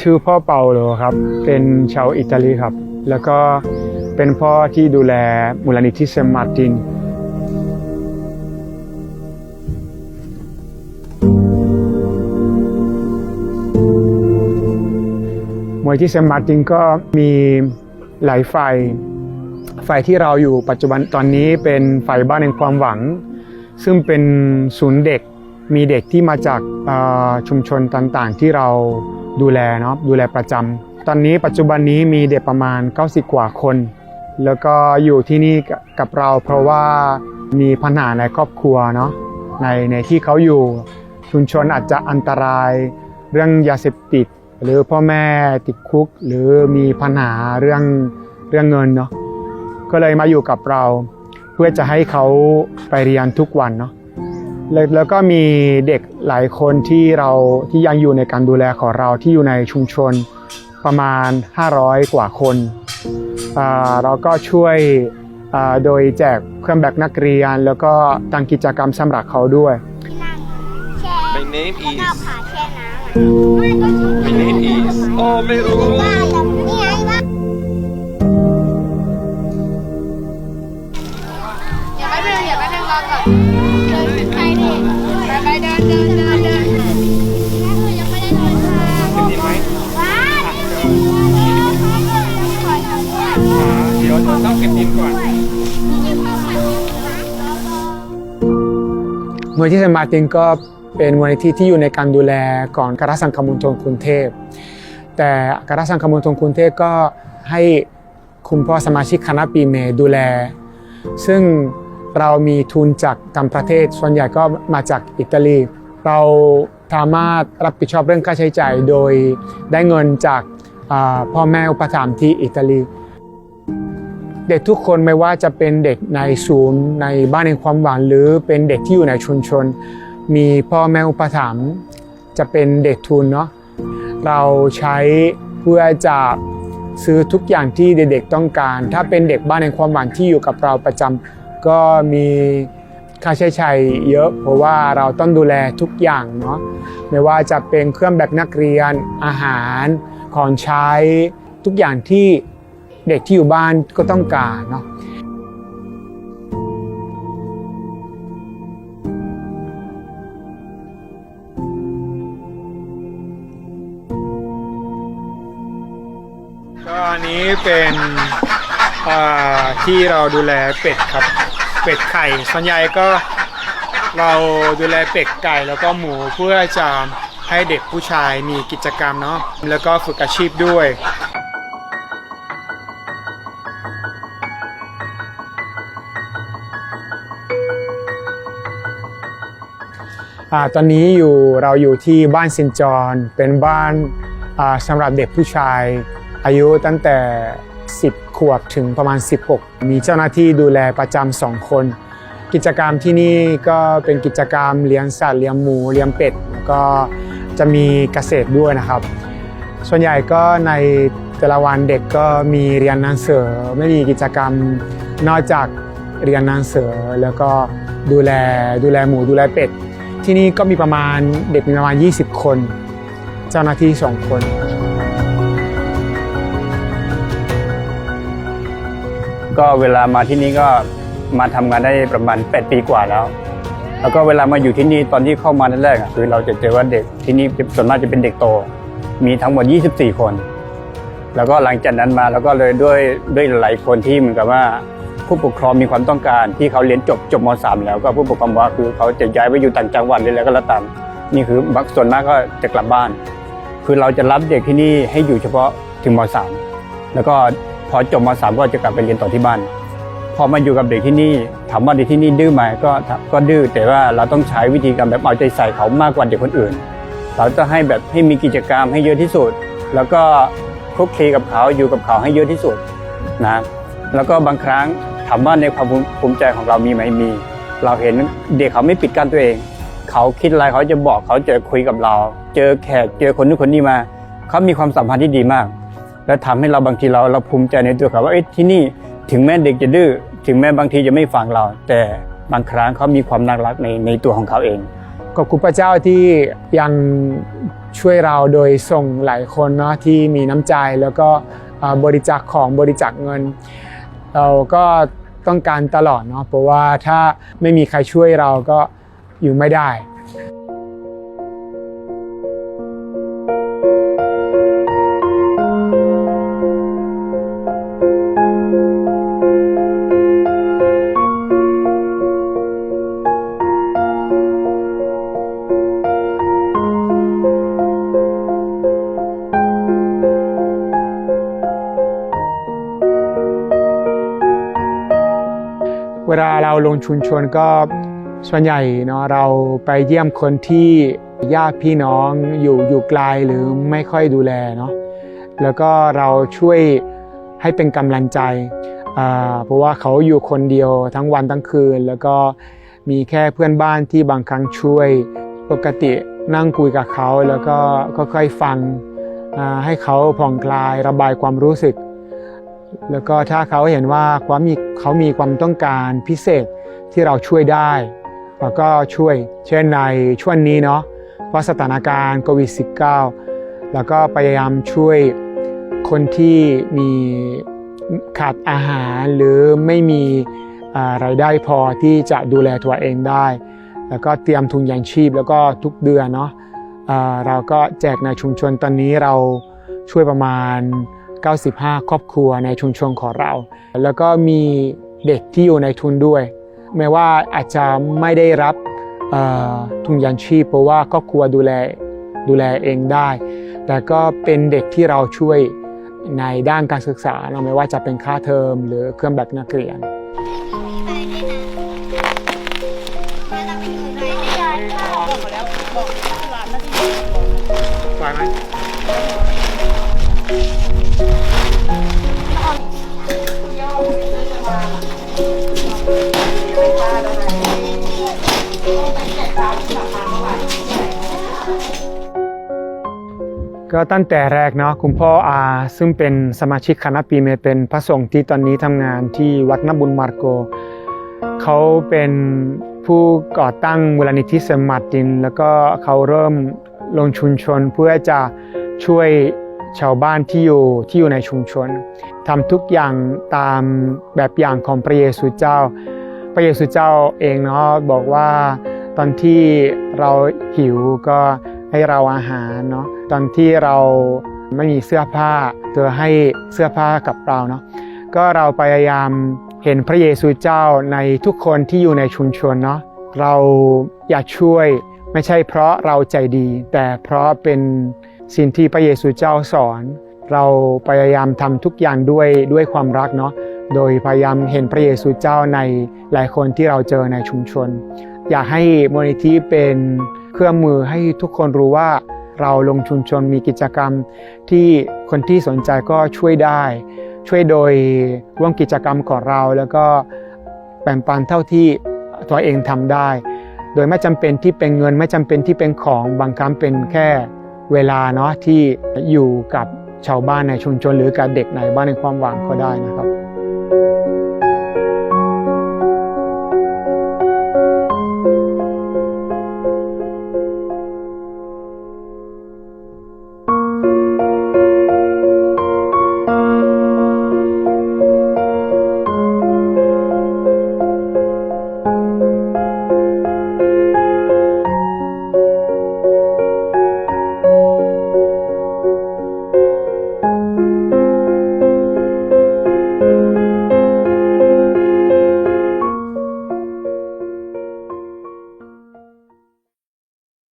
ชื่อพ่อเปาโลครับ เป็นชาวอิตาลีครับ แล้วก็เป็นพ่อที่ดูแลมูลนิธิเซนต์มาร์ตินมวยที่เซนต์มาร์ตินก็มีหลายฝ่ายฝ่ายที่เราอยู่ปัจจุบันตอนนี้เป็นฝ่ายบ้านแห่งความหวัง ซึ่งเป็นศูนย์เด็กมีเด็กที่มาจากชุมชนต่างๆ ที่เรา ดูแลเนาะดูแลประจำตอนนี้ปัจจุบันนี้มีเด็กประมาณ 90 กว่าคน แล้วก็อยู่ที่นี่กับเรา เพราะว่ามีปัญหาในครอบครัวเนาะในในที่เขาอยู่ชุมชนอาจจะอันตรายเรื่องยาเสพติด หรือพ่อแม่ติดคุก หรือมีปัญหาเรื่องเรื่องเงินเนาะก็เลยมาอยู่กับเรา เพื่อจะให้เขาไปเรียนทุกวันเนาะ แล้วแล้วก็มีเด็กหลายคนที่เราที่ยังอยู่ในการดูแลของเราที่อยู่ในชุมชนประมาณ 500 กว่าคนอ่าเราก็ช่วยอ่าโดยแจกเครื่องแบบนักเรียน แล้วก็ตั้งกิจกรรมสำหรับเขาด้วยที่นั่งแช่ My name แล้วก็ is ผ่าแช่น้ำอะไม่ก็ชื่อ My name is โอ้ไม่รู้บ้านเรานี่ไงบ้านอย่าไปเดินอย่าไปเดินรอก่อนเดินเป็นใครดิ ไปไปเดินเดินเดินเดินเรายังไม่ได้เดินทางเป็นดีไหมว้าวเดี๋ยวเราต้องเก็บดินก่อน มูลที่เซนต์มาร์ตินก็เป็นมูลนิธิที่อยู่ในการดูแลก่อนคณะสังคมมณฑลกรุงเทพ แต่คณะสังคมมณฑลกรุงเทพก็ให้คุณพ่อสมาชิกคณะปีเมดูแล ซึ่ง เรามีทุนจากต่างประเทศ ส่วนใหญ่ก็มาจากอิตาลี เราสามารถรับผิดชอบเรื่องค่าใช้จ่ายโดยได้เงินจากพ่อแม่อุปถัมภ์ที่อิตาลี เด็กทุกคนไม่ว่าจะเป็นเด็กในศูนย์ในบ้านแห่งความหวังหรือเป็นเด็กที่อยู่ในชุมชน มีพ่อแม่อุปถัมภ์จะเป็นเด็กทุนเนาะเราใช้เพื่อจะซื้อทุกอย่างที่เด็กๆต้องการ ถ้าเป็นเด็กบ้านแห่งความหวังที่อยู่กับเราประจำ ก็มีค่าใช้จ่ายเยอะ เพราะว่าเราต้องดูแลทุกอย่างเนาะไม่ว่าจะเป็นเครื่องแบบนักเรียนอาหารของใช้ทุกอย่างที่เด็กที่อยู่บ้านก็ต้องการเนาะก็อันนี้เป็น ที่เราดูแลเป็ดครับ เป็ดไข่ส่วนใหญ่ก็เราดูแลเป็ดไก่แล้วก็หมูเพื่อจะให้เด็กผู้ชายมีกิจกรรมเนาะแล้วก็ฝึกอาชีพด้วยอตอนนี้อยู่เราอยู่ที่บ้านซินจอนเป็นบ้านสำหรับเด็กผู้ชายอายุตั้งแต่ 10 ขวบถึงประมาณ 16 มีเจ้าหน้าที่ดูแลประจำสองคน กิจกรรมที่นี่ก็เป็นกิจกรรมเลี้ยงสัตว์เลี้ยงหมูเลี้ยงเป็ดแล้วก็จะมีเกษตรด้วยนะครับ ส่วนใหญ่ก็ในแต่ละวันเด็กก็มีเรียนหนังสือไม่มีกิจกรรมนอกจากเรียนหนังสือแล้วก็ดูแลดูแลหมูดูแลเป็ดที่นี่ก็มีประมาณเด็กมีประมาณ 20 คน เจ้าหน้าที่สองคน ก็เวลามาที่นี่ก็มาทำงานได้ประมาณ 8 ปีกว่าแล้ว แล้วก็เวลามาอยู่ที่นี่ตอนที่เข้ามาแรกๆอะคือเราจะเจอว่าเด็กที่นี่ส่วนมากจะเป็นเด็กโต มีทั้งหมด 24 คน แล้วก็หลังจากนั้นมาแล้วก็เลยด้วยด้วยหลายคนที่เหมือนกับว่าผู้ปกครองมีความต้องการที่เขาเรียนจบจบม .3 แล้วก็ผู้ปกครองบอกว่าคือเขาจะย้ายไปอยู่ต่างจังหวัดเลยแล้วก็แล้วตามนี่คือบางส่วนมากก็จะกลับบ้าน คือเราจะรับเด็กที่นี่ให้อยู่เฉพาะถึงม .3 แล้วก็ พอจบม .3 ก็จะกลับไปเรียนต่อที่บ้าน พอมาอยู่กับเด็กที่นี่ถามว่าเด็กที่นี่ดื้อไหมก็ก็ดื้อแต่ว่าเราต้องใช้วิธีการแบบเอาใจใส่เขามากกว่าเด็กคนอื่น เราจะให้แบบให้มีกิจกรรมให้เยอะที่สุด แล้วก็คลุกคลีกับเขาอยู่กับเขาให้เยอะที่สุดนะแล้วก็บางครั้งถามว่าในความภูมิใจของเรามีไหมมี เราเห็นเด็กเขาไม่ปิดกั้นตัวเอง เขาคิดอะไรเขาจะบอกเขาจะคุยกับเรา เจอแขกเจอคนนู้นคนนี้มา เขามีความสัมพันธ์ที่ดีมาก และทำให้เราบางทีเราเราภูมิใจในตัวเขาว่าที่นี่ถึงแม้เด็กจะดื้อถึงแม้บางทีจะไม่ฟังเรา แต่บางครั้งเขามีความน่ารักในในตัวของเขาเองขอบคุณพระเจ้าที่ยังช่วยเราโดยส่งหลายคนเนาะที่มีน้ำใจแล้วก็บริจาคของบริจาคเงิน เราก็ต้องการตลอดเนาะเพราะว่าถ้าไม่มีใครช่วยเราก็อยู่ไม่ได้ เวลาเราลงชุมชนก็ส่วนใหญ่เนาะเราไปเยี่ยมคนที่ญาติพี่น้องอยู่อยู่ไกลหรือไม่ค่อยดูแลเนาะแล้วก็เราช่วยให้เป็นกำลังใจอ่าเพราะว่าเขาอยู่คนเดียวทั้งวันทั้งคืน แล้วก็มีแค่เพื่อนบ้านที่บางครั้งช่วย ปกตินั่งคุยกับเขาแล้วก็ค่อยๆฟังให้เขาผ่อนคลายระบายความรู้สึก แล้วก็ถ้าเขาเห็นว่าความมีเขามีความต้องการพิเศษที่เราช่วยได้เราก็ช่วยเช่นในช่วงนี้เนาะเพราะสถานการณ์โควิด -19 แล้วก็พยายามช่วยคนที่มีขาดอาหารหรือไม่มีรายได้พอที่จะดูแลตัวเองได้ แล้วก็เตรียมทุนยางชีพแล้วก็ทุกเดือนเนาะเราก็แจกในชุมชนตอนนี้เราช่วยประมาณ 95 ครอบครัวในชุมชนของเรา แล้วก็มีเด็กที่อยู่ในทุนด้วย แม้ว่าอาจจะไม่ได้รับทุนยังชีพเพราะว่าครอบครัวดูแลดูแลเองได้ แต่ก็เป็นเด็กที่เราช่วยในด้านการศึกษาเราไม่ว่าจะเป็นค่าเทอมหรือเครื่องแบบนักเรียนไหวไหม ก็ตั้งแต่แรกเนาะคุณพ่ออาซึ่งเป็นสมาชิกคณะปีเมเป็นพระสงฆ์ที่ตอนนี้ทำงานที่วัดนบุญมาร์โก เขาเป็นผู้ก่อตั้งมูลนิธิเซนต์มาร์ติน แล้วก็เขาเริ่มลงชุมชนเพื่อจะช่วยชาวบ้านที่อยู่ที่อยู่ในชุมชนทำทุกอย่างตามแบบอย่างของพระเยซูเจ้า พระเยซูเจ้าเองเนาะบอกว่าตอนที่เราหิวก็ ให้เราอาหารเนาะตอนที่เราไม่มีเสื้อผ้าเธอให้เสื้อผ้ากับเราเนาะก็เราพยายามเห็นพระเยซูเจ้าในทุกคนที่อยู่ในชุมชนเนาะเราอยากช่วยไม่ใช่เพราะเราใจดี แต่เพราะเป็นสิ่งที่พระเยซูเจ้าสอน เราพยายามทำทุกอย่างด้วยด้วยความรักเนาะโดยพยายามเห็นพระเยซูเจ้าในหลายคนที่เราเจอในชุมชน อยากให้มูลนิธิเป็นเครื่องมือให้ทุกคนรู้ว่าเราลงชุมชนมีกิจกรรมที่คนที่สนใจก็ช่วยได้ ช่วยโดยร่วมกิจกรรมของเราแล้วก็แบ่งปันเท่าที่ตัวเองทำได้ โดยไม่จำเป็นที่เป็นเงินไม่จำเป็นที่เป็นของบางครั้งเป็นแค่เวลาเนาะที่อยู่กับชาวบ้านในชุมชนหรือกับเด็กในบ้านในความหวังก็ได้นะครับ